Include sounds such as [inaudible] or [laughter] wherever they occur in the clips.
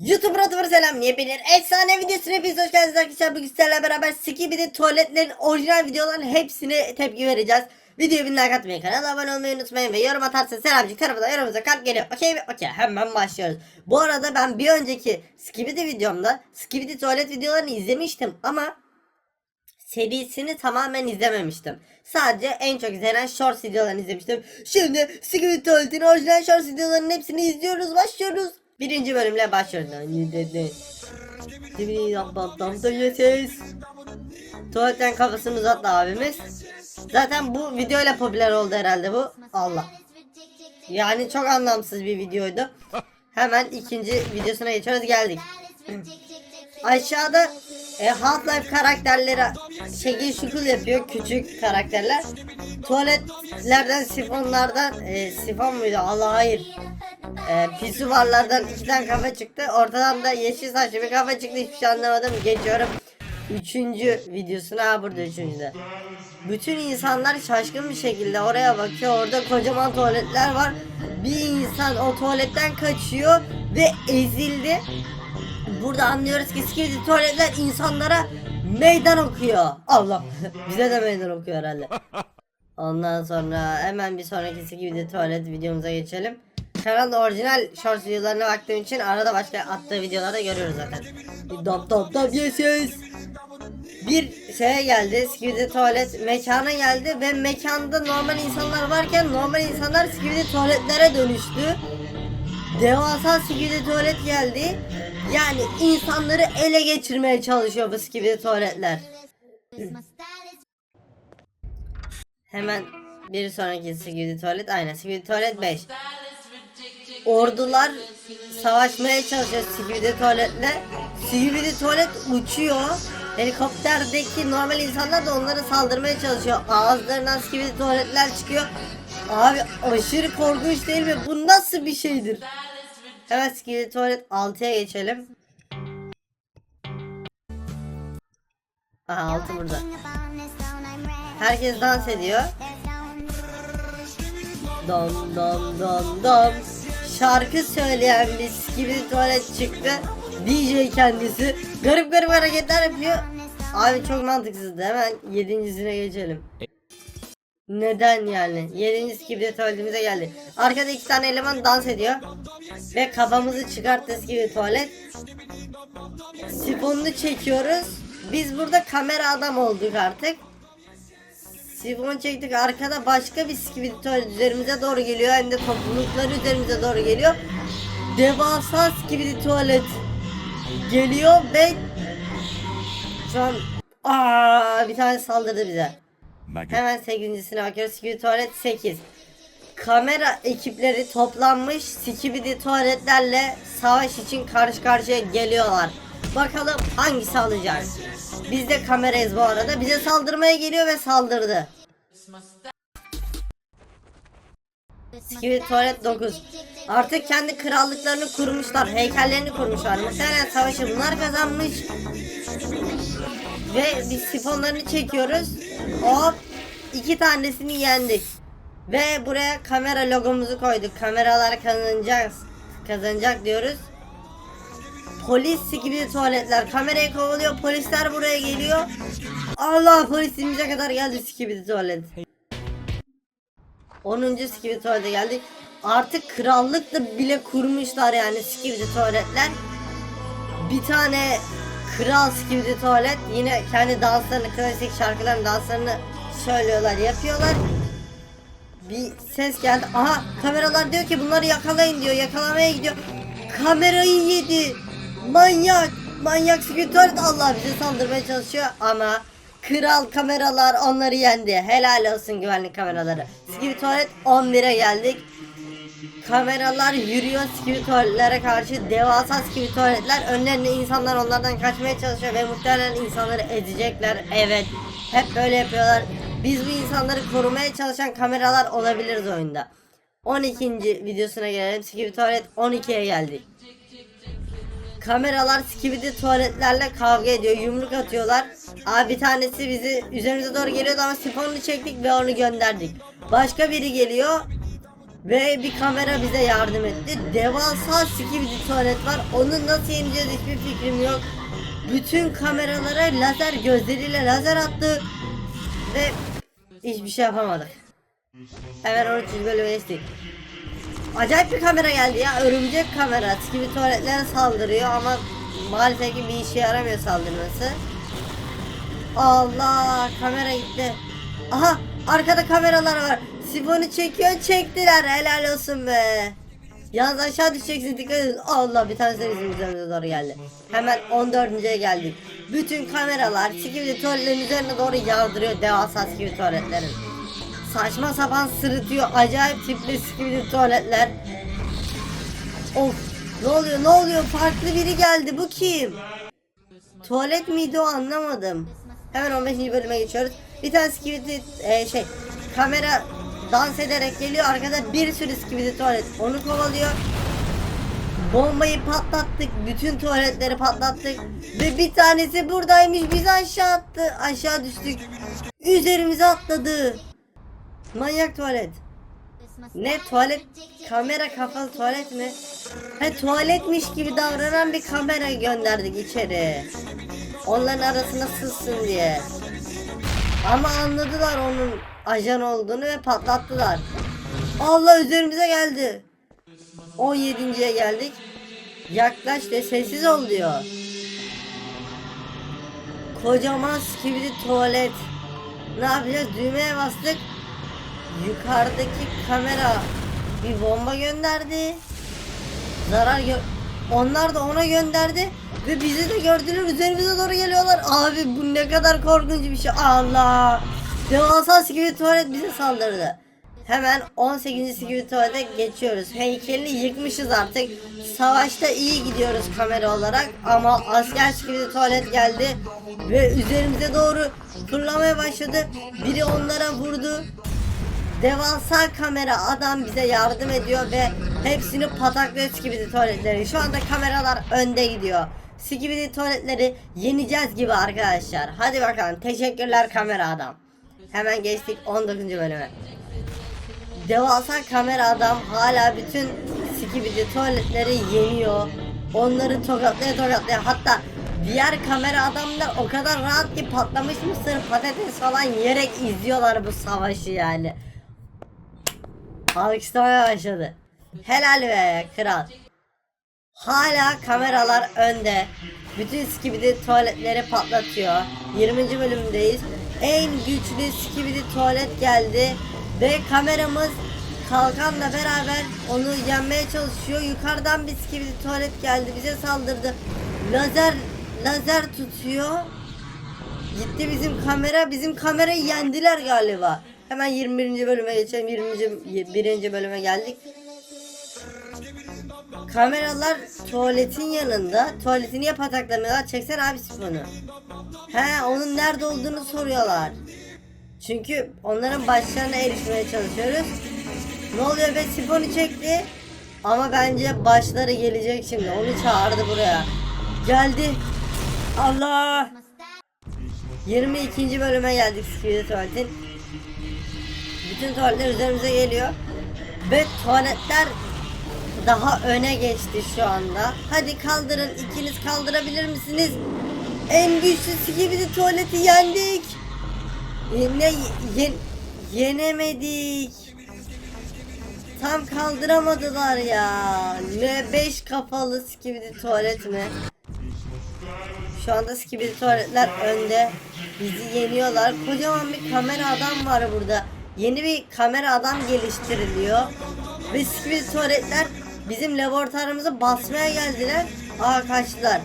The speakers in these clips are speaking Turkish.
YouTube Radyo'ya selam niye bilir efsane videosuna hepiniz hoş geldiniz arkadaşlar bugün sizlerle beraber Skibidi tuvaletlerin orijinal videoların hepsine tepki vereceğiz Videoyu bir like atmayı kanala abone olmayı unutmayın ve yorum atarsanız selamcık tarafından yorumunuza kalp geliyor okey mi okey hemen başlıyoruz Bu arada ben bir önceki Skibidi videomda Skibidi tuvalet videolarını izlemiştim ama serisini tamamen izlememiştim. Sadece en çok izlenen shorts videolarını izlemiştim. Şimdi Skibidi Tuvalet'in orijinal shorts videolarının hepsini izliyoruz. Başlıyoruz. Birinci bölümle başlıyoruz. Yes. Tuvaletten kafasını uzattı abimiz. Zaten bu videoyla popüler oldu herhalde bu. Allah. Yani çok anlamsız bir videoydu. [laughs] Hemen ikinci videosuna geçiyoruz geldik. [clears throat] Aşağıda e, Half-Life karakterleri şekil şukul yapıyor küçük karakterler. Tuvaletlerden sifonlardan e, sifon muydu? Allah hayır. E, pisuvarlardan iki tane kafa çıktı. Ortadan da yeşil saçlı bir kafa çıktı. Hiçbir şey anlamadım. Geçiyorum. Üçüncü videosuna ha burada üçüncüde. Bütün insanlar şaşkın bir şekilde oraya bakıyor. Orada kocaman tuvaletler var. Bir insan o tuvaletten kaçıyor ve ezildi. Burada anlıyoruz ki skibidi tuvaletler insanlara meydan okuyor. Allah [laughs] bize de meydan okuyor herhalde. [laughs] Ondan sonra hemen bir sonraki skibidi tuvalet videomuza geçelim. Kanalda orijinal shorts videolarına baktığım için arada başka attığı videolarda görüyoruz zaten. Dop dop dop yes yes. Bir şeye geldi, skibidi tuvalet mekana geldi ve mekanda normal insanlar varken normal insanlar skibidi tuvaletlere dönüştü. Devasa skibidi tuvalet geldi. Yani insanları ele geçirmeye çalışıyor skibidi tuvaletler. Hemen bir sonraki skibidi tuvalet aynen skibidi tuvalet 5. Ordular savaşmaya çalışıyor skibidi tuvaletle. Skibidi tuvalet uçuyor. Helikopterdeki normal insanlar da onlara saldırmaya çalışıyor. Ağızlarından skibidi tuvaletler çıkıyor. Abi aşırı korkunç değil mi? Bu nasıl bir şeydir? Hemen skibidi tuvalet 6'ya geçelim. Aha 6 burada. Herkes dans ediyor. Dom dom dom dom. Şarkı söyleyen bir skibidi tuvalet çıktı. DJ kendisi. Garip garip hareketler yapıyor. Abi çok mantıksızdı. Hemen yedincisine geçelim. Neden yani? Yedinci skibidi tuvaletimize geldi. Arkada iki tane eleman dans ediyor. Ve kafamızı çıkarttı skibidi tuvalet. Sifonunu çekiyoruz. Biz burada kamera adam olduk artık. Sifon çektik arkada başka bir skibidi tuvalet üzerimize doğru geliyor. Hem de toplulukları üzerimize doğru geliyor. Devasa skibidi tuvalet geliyor ve şu an Aa, bir tane saldırdı bize. Hemen 8.sine bakıyoruz. Skibidi tuvalet 8. Kamera ekipleri toplanmış Skibidi tuvaletlerle savaş için karşı karşıya geliyorlar. Bakalım hangisi alacak. Biz de kamerayız bu arada. Bize saldırmaya geliyor ve saldırdı. Skibidi tuvalet 9. Artık kendi krallıklarını kurmuşlar. Heykellerini kurmuşlar. Muhtemelen savaşı bunlar kazanmış. Ve biz sifonlarını çekiyoruz. Hop. iki tanesini yendik. Ve buraya kamera logomuzu koyduk. Kameralar kazanacak, kazanacak diyoruz. Polis gibi tuvaletler kamerayı kovalıyor. Polisler buraya geliyor. Allah polis ince kadar geldi skibidi tuvalet. 10. skibidi tuvalete geldik. Artık krallık da bile kurmuşlar yani skibidi tuvaletler. Bir tane kral skibidi tuvalet yine kendi danslarını klasik şarkıların danslarını söylüyorlar yapıyorlar. Bir ses geldi. Aha kameralar diyor ki bunları yakalayın diyor. Yakalamaya gidiyor. Kamerayı yedi. Manyak. Manyak skibidi tuvalet Allah bize saldırmaya çalışıyor ama Kral kameralar onları yendi. Helal olsun güvenlik kameraları. Skibidi tuvalet 11'e geldik. Kameralar yürüyor skibidi tuvaletlere karşı devasa skibidi tuvaletler önlerinde insanlar onlardan kaçmaya çalışıyor ve muhtemelen insanları ezecekler. Evet hep böyle yapıyorlar. Biz bu insanları korumaya çalışan kameralar olabiliriz oyunda. 12. videosuna gelelim. Tuvalet 12'ye geldik. Kameralar skibidi tuvaletlerle kavga ediyor. Yumruk atıyorlar. Abi bir tanesi bizi üzerimize doğru geliyordu ama sifonunu çektik ve onu gönderdik. Başka biri geliyor. Ve bir kamera bize yardım etti. Devasa skibidi tuvalet var. Onu nasıl yeneceğiz hiçbir fikrim yok. Bütün kameralara lazer gözleriyle lazer attı. Ve hiçbir şey yapamadık. Hemen 13. bölüme geçtik. Acayip bir kamera geldi ya. Örümcek kamera. Gibi tuvaletlere saldırıyor ama maalesef ki bir işe yaramıyor saldırması. Allah kamera gitti. Aha arkada kameralar var. Sifonu çekiyor çektiler helal olsun be. Yalnız aşağı düşeceksin dikkat edin. Allah bir tanesi bizim üzerimize doğru geldi. Hemen 14.ye geldik. Bütün kameralar sikimli tuvaletlerin üzerine doğru yağdırıyor devasa sikimli tuvaletlerin. Saçma sapan sırıtıyor. Acayip tipli sikimli tuvaletler. Of ne oluyor ne oluyor farklı biri geldi bu kim? Tuvalet miydi o anlamadım. Hemen 15. bölüme geçiyoruz. Bir tane skibidi e, şey kamera dans ederek geliyor arkada bir sürü skibidi tuvalet onu kovalıyor. Bombayı patlattık. Bütün tuvaletleri patlattık. Ve bir tanesi buradaymış. Bizi aşağı attı. Aşağı düştük. Üzerimize atladı. Manyak tuvalet. Ne tuvalet? Kamera kafalı tuvalet mi? He tuvaletmiş gibi davranan bir kamera gönderdik içeri. Onların arasına sızsın diye. Ama anladılar onun ajan olduğunu ve patlattılar. Allah üzerimize geldi. 17.ye geldik. Yaklaş ve sessiz ol diyor. Kocaman skibidi tuvalet. Ne yapacağız? Düğmeye bastık. Yukarıdaki kamera bir bomba gönderdi. Zarar gö onlar da ona gönderdi ve bizi de gördüler üzerimize doğru geliyorlar. Abi bu ne kadar korkunç bir şey. Allah. Devasa gibi tuvalet bize saldırdı. Hemen 18. gibi tuvalete geçiyoruz. Heykelini yıkmışız artık. Savaşta iyi gidiyoruz kamera olarak ama asker gibi tuvalet geldi ve üzerimize doğru fırlamaya başladı. Biri onlara vurdu. Devasa kamera adam bize yardım ediyor ve hepsini pataklıyor skibidi tuvaletleri. Şu anda kameralar önde gidiyor. Skibidi tuvaletleri yeneceğiz gibi arkadaşlar. Hadi bakalım. Teşekkürler kamera adam. Hemen geçtik 19. bölüme. Devasa kamera adam hala bütün skibidi tuvaletleri yeniyor. Onları tokatlaya tokatlaya hatta diğer kamera adamlar o kadar rahat ki patlamış mısır patates falan yiyerek izliyorlar bu savaşı yani. Alkışlamaya başladı. Helal be kral. Hala kameralar önde. Bütün skibidi tuvaletleri patlatıyor. 20. bölümdeyiz. En güçlü skibidi tuvalet geldi. Ve kameramız kalkanla beraber onu yenmeye çalışıyor. Yukarıdan bir skibidi tuvalet geldi. Bize saldırdı. Lazer lazer tutuyor. Gitti bizim kamera. Bizim kamerayı yendiler galiba. Hemen 21. bölüme geçelim. 20. 1. bölüme geldik. Kameralar tuvaletin yanında. Tuvaleti niye pataklamıyorlar? Çeksene abi sifonu. He onun nerede olduğunu soruyorlar. Çünkü onların başlarına erişmeye çalışıyoruz. Ne oluyor be sifonu çekti. Ama bence başları gelecek şimdi. Onu çağırdı buraya. Geldi. Allah. 22. bölüme geldik Skibidi Tuvalet'in. Bütün tuvaletler üzerimize geliyor. Ve tuvaletler daha öne geçti şu anda. Hadi kaldırın. ikiniz kaldırabilir misiniz? En güçlüsü gibi de tuvaleti yendik. Ne ye, yenemedik. Tam kaldıramadılar ya. Ne 5 kafalı skibidi tuvalet mi? Şu anda skibidi tuvaletler önde. Bizi yeniyorlar. Kocaman bir kamera adam var burada. Yeni bir kamera adam geliştiriliyor. Ve skibidi tuvaletler bizim laboratuvarımızı basmaya geldiler. Aa kaçtılar.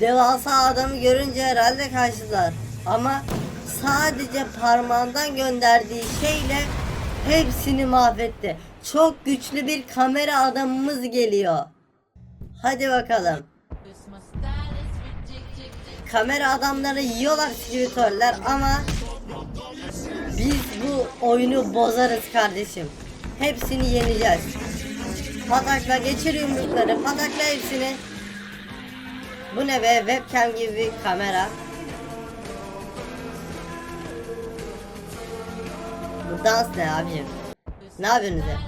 Devasa adamı görünce herhalde kaçtılar. Ama sadece parmağından gönderdiği şeyle hepsini mahvetti. Çok güçlü bir kamera adamımız geliyor. Hadi bakalım. Kamera adamları yiyorlar skibitörler ama biz bu oyunu bozarız kardeşim. Hepsini yeneceğiz. Patakla geçir yumrukları, patakla hepsini. Bu ne be webcam gibi bir kamera. Bu dans ne abicim? Ne yapıyorsunuz ya?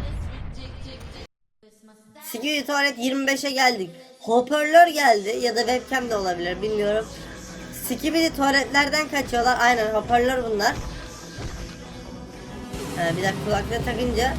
Skibidi tuvalet 25'e geldik. Hoparlör geldi ya da webcam de olabilir bilmiyorum. Skibidi tuvaletlerden kaçıyorlar. Aynen hoparlör bunlar. Ee, bir dakika kulaklığı takınca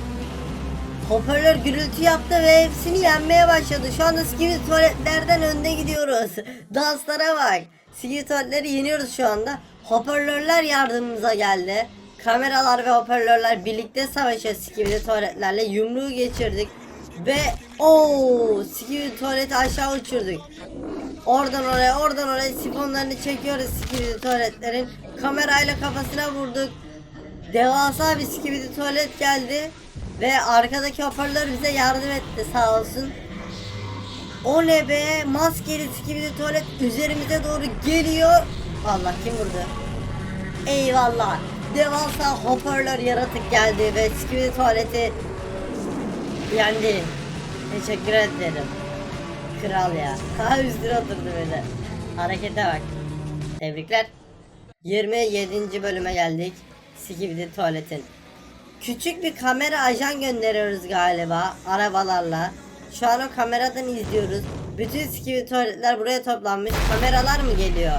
Hoparlör gürültü yaptı ve hepsini yenmeye başladı. Şu anda Skibidi tuvaletlerden önde gidiyoruz. [laughs] Danslara bak. Skibidi tuvaletleri yeniyoruz şu anda. Hoparlörler yardımımıza geldi. Kameralar ve hoparlörler birlikte savaşıyor Skibidi tuvaletlerle. Yumruğu geçirdik. Ve o Skibidi tuvaleti aşağı uçurduk. Oradan oraya oradan oraya sifonlarını çekiyoruz Skibidi tuvaletlerin. Kamerayla kafasına vurduk. Devasa bir skibidi tuvalet geldi ve arkadaki hoparlör bize yardım etti sağ olsun. O ne be maskeli skibidi tuvalet üzerimize doğru geliyor. Allah kim vurdu? Eyvallah. Devasa hoparlör yaratık geldi ve skibidi tuvaleti yendi. Teşekkür ederim. Kral ya. [laughs] Ha üstüne oturdu böyle. Harekete bak. Tebrikler. 27. bölüme geldik. Skibidi tuvaletin. Küçük bir kamera ajan gönderiyoruz galiba arabalarla. Şu an o kameradan izliyoruz. Bütün skibidi tuvaletler buraya toplanmış. Kameralar mı geliyor?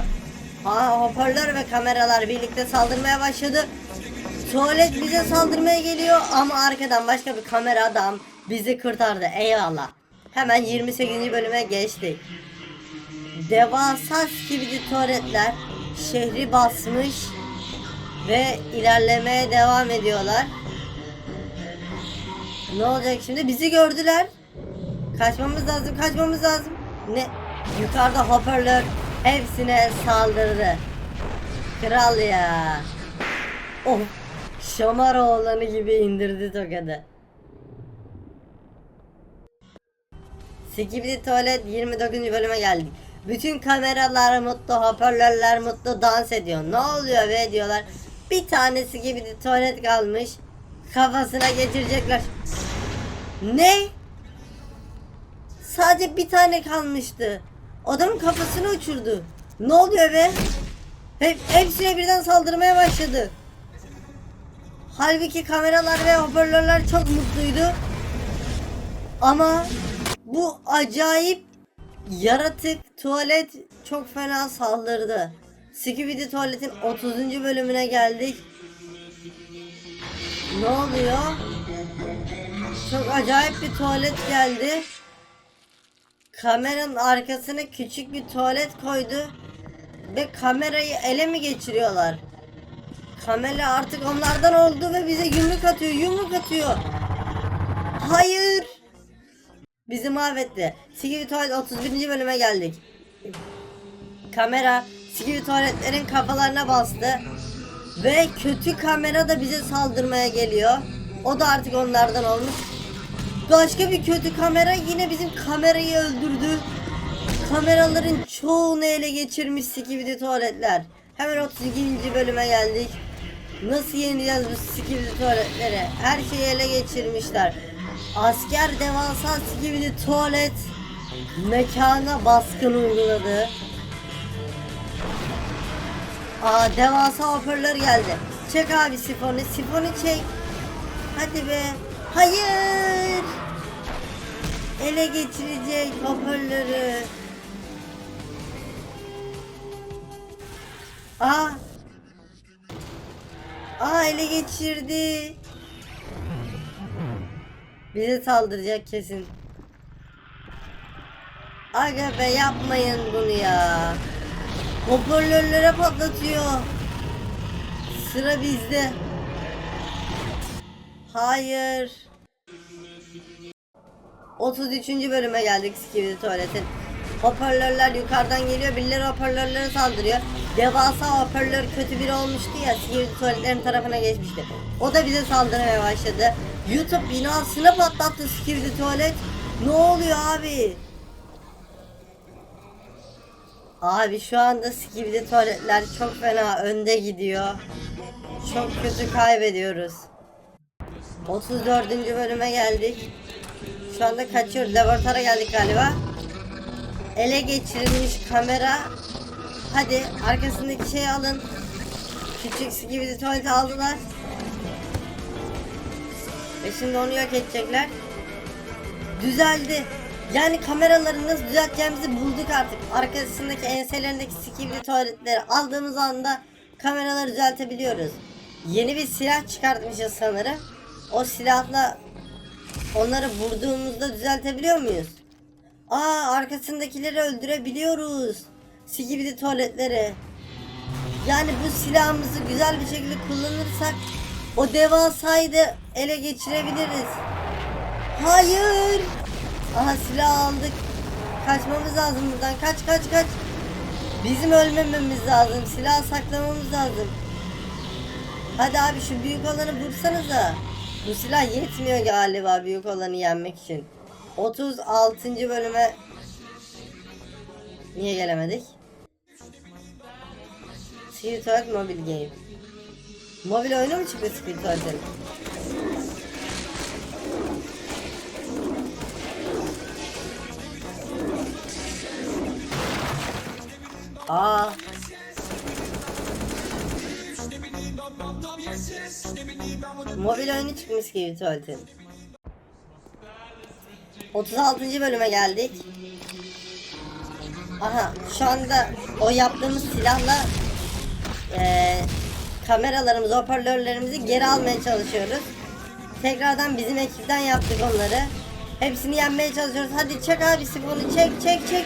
Ha hoparlör ve kameralar birlikte saldırmaya başladı. Tuvalet bize saldırmaya geliyor ama arkadan başka bir kamera adam bizi kurtardı. Eyvallah. Hemen 28. bölüme geçtik. Devasa skibidi tuvaletler şehri basmış ve ilerlemeye devam ediyorlar. Ne olacak şimdi? Bizi gördüler. Kaçmamız lazım, kaçmamız lazım. Ne? Yukarıda hoparlör hepsine saldırdı. Kral ya. Oh, şamar oğlanı gibi indirdi tokadı. Skibidi Tuvalet 29. bölüme geldik. Bütün kameralar mutlu, hoparlörler mutlu dans ediyor. Ne oluyor be diyorlar. Bir tanesi gibi de tuvalet kalmış. Kafasına geçirecekler. Ne? Sadece bir tane kalmıştı. Adamın kafasını uçurdu. Ne oluyor be? Hep, hepsine birden saldırmaya başladı. Halbuki kameralar ve hoparlörler çok mutluydu. Ama bu acayip yaratık tuvalet çok fena saldırdı. Skibidi tuvaletin 30. bölümüne geldik. Ne oluyor? Çok acayip bir tuvalet geldi. Kameranın arkasına küçük bir tuvalet koydu. Ve kamerayı ele mi geçiriyorlar? Kamera artık onlardan oldu ve bize yumruk atıyor, yumruk atıyor. Hayır. Bizi mahvetti. Skibidi Tuvalet 31. bölüme geldik. Kamera Skibidi tuvaletlerin kafalarına bastı. Ve kötü kamera da bize saldırmaya geliyor. O da artık onlardan olmuş. Başka bir kötü kamera yine bizim kamerayı öldürdü. Kameraların çoğunu ele geçirmiş Skibidi tuvaletler. Hemen 32. bölüme geldik. Nasıl yeneceğiz bu Skibidi tuvaletleri? Her şeyi ele geçirmişler. Asker devasa Skibidi tuvalet mekana baskın uyguladı. Aa devasa hoparlör geldi. Çek abi sifonu. Sifonu çek. Hadi be. Hayır. Ele geçirecek hoparlörü. Aa. Aa ele geçirdi. Bize saldıracak kesin. Aga be yapmayın bunu ya. Hoparlörlere patlatıyor. Sıra bizde. Hayır. 33. bölüme geldik Skibidi Tuvalet'in. Hoparlörler yukarıdan geliyor, birileri hoparlörlere saldırıyor. Devasa hoparlör kötü biri olmuştu ya, Skibidi Tuvaletlerin tarafına geçmişti. O da bize saldırmaya başladı. YouTube binasını patlattı Skibidi Tuvalet. Ne oluyor abi? Abi şu anda Skibidi tuvaletler çok fena önde gidiyor. Çok kötü kaybediyoruz. 34. bölüme geldik. Şu anda kaçıyoruz. Laboratuvara geldik galiba. Ele geçirilmiş kamera. Hadi arkasındaki şeyi alın. Küçük Skibidi tuvaleti aldılar. Ve şimdi onu yok edecekler. düzeldi. Yani kameraları nasıl düzelteceğimizi bulduk artık. Arkasındaki enselerindeki skibidi tuvaletleri aldığımız anda kameraları düzeltebiliyoruz. Yeni bir silah çıkartmışız sanırım. O silahla onları vurduğumuzda düzeltebiliyor muyuz? Aa arkasındakileri öldürebiliyoruz. Skibidi tuvaletleri. Yani bu silahımızı güzel bir şekilde kullanırsak o devasayı da ele geçirebiliriz. Hayır. Aha silah aldık. Kaçmamız lazım buradan. Kaç kaç kaç. Bizim ölmememiz lazım. Silah saklamamız lazım. Hadi abi şu büyük olanı vursanıza. Bu silah yetmiyor galiba büyük olanı yenmek için. 36. bölüme niye gelemedik? Spirit Mobile Game. Mobil oyunu mu çıktı Spirit Aa. Mobil oyunu çıkmış gibi Tuvaletin. 36. bölüme geldik. Aha şu anda o yaptığımız silahla eee kameralarımızı, hoparlörlerimizi geri almaya çalışıyoruz. Tekrardan bizim ekipten yaptık onları. Hepsini yenmeye çalışıyoruz. Hadi çek abi sifonu çek çek çek.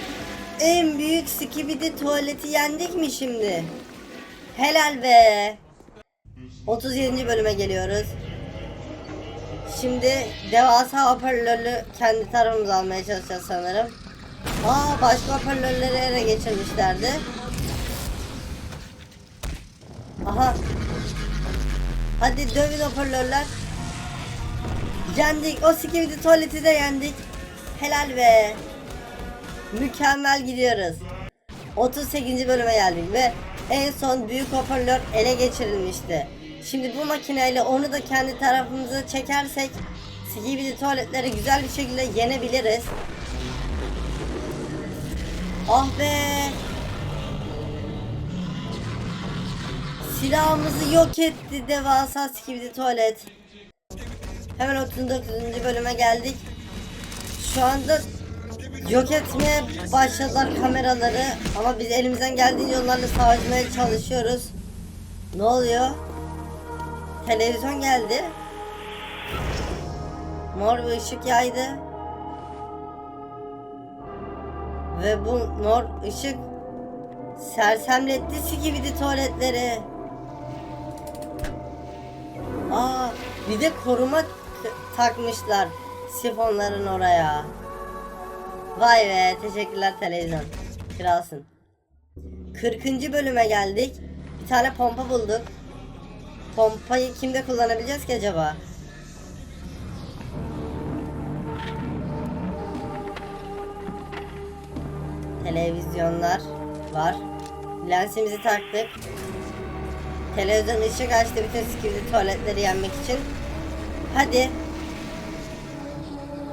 En büyük skibidi tuvaleti yendik mi şimdi? Helal be. 37. bölüme geliyoruz. Şimdi devasa hoparlörlü kendi tarafımıza almaya çalışacağız sanırım. Aa başka hoparlörleri ele geçirmişlerdi. Aha. Hadi dövün hoparlörler. Yendik. O sikibidi tuvaleti de yendik. Helal be. Mükemmel gidiyoruz. 38. bölüme geldik ve en son büyük hoparlör ele geçirilmişti. Şimdi bu makineyle onu da kendi tarafımıza çekersek Skibidi tuvaletleri güzel bir şekilde yenebiliriz. Ah be. Silahımızı yok etti devasa skibidi tuvalet. Hemen 39. bölüme geldik. Şu anda yok etmeye başladılar kameraları ama biz elimizden geldiğince onlarla savaşmaya çalışıyoruz. Ne oluyor? Televizyon geldi. Mor bir ışık yaydı. Ve bu mor ışık sersemletti skibidi tuvaletleri. Aa, bir de koruma takmışlar sifonların oraya. Vay be, teşekkürler televizyon. Kralsın. 40. bölüme geldik. Bir tane pompa bulduk. Pompayı kimde kullanabileceğiz ki acaba? Televizyonlar var. Lensimizi taktık. Televizyon ışık açtı bütün skibidi tuvaletleri yenmek için. Hadi.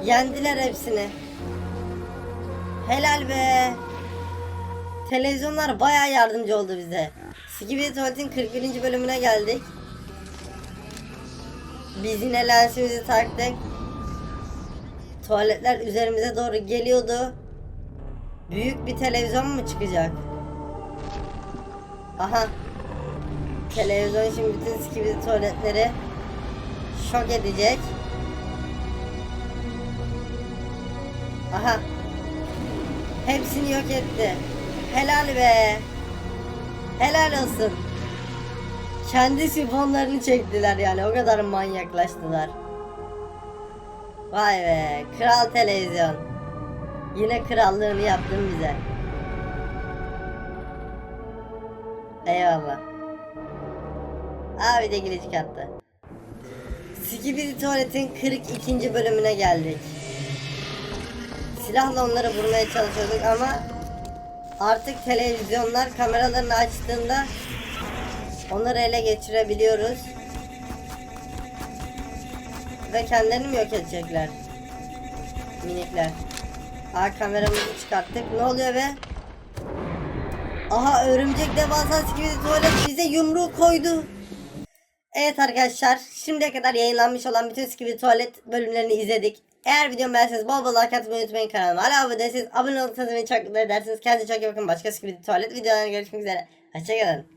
Yendiler hepsini. Helal be. Televizyonlar bayağı yardımcı oldu bize. Skibidi Tuvalet'in 41. bölümüne geldik. Biz yine lensimizi taktık. Tuvaletler üzerimize doğru geliyordu. Büyük bir televizyon mu çıkacak? Aha. Televizyon şimdi bütün skibidi tuvaletleri şok edecek. Aha. Hepsini yok etti. Helal be. Helal olsun. Kendi sifonlarını çektiler yani o kadar manyaklaştılar. Vay be kral televizyon. Yine krallığını yaptın bize. Eyvallah. Abi de giriş kattı. Skibidi Tuvalet'in 42. bölümüne geldik. Silahla onları vurmaya çalışıyorduk ama artık televizyonlar kameralarını açtığında onları ele geçirebiliyoruz. Ve kendilerini mi yok edecekler? Minikler. Aa kameramızı çıkarttık. Ne oluyor be? Aha örümcek devasa gibi tuvalet bize yumruğu koydu. Evet arkadaşlar şimdiye kadar yayınlanmış olan bütün Skibidi Tuvalet bölümlerini izledik. Eğer videomu beğenseniz bol bol like atmayı unutmayın kanalıma. Hala abone değilseniz abone olursanız beni çok mutlu edersiniz. Kendinize çok iyi bakın. Başka bir tuvalet videolarına görüşmek üzere. Hoşçakalın.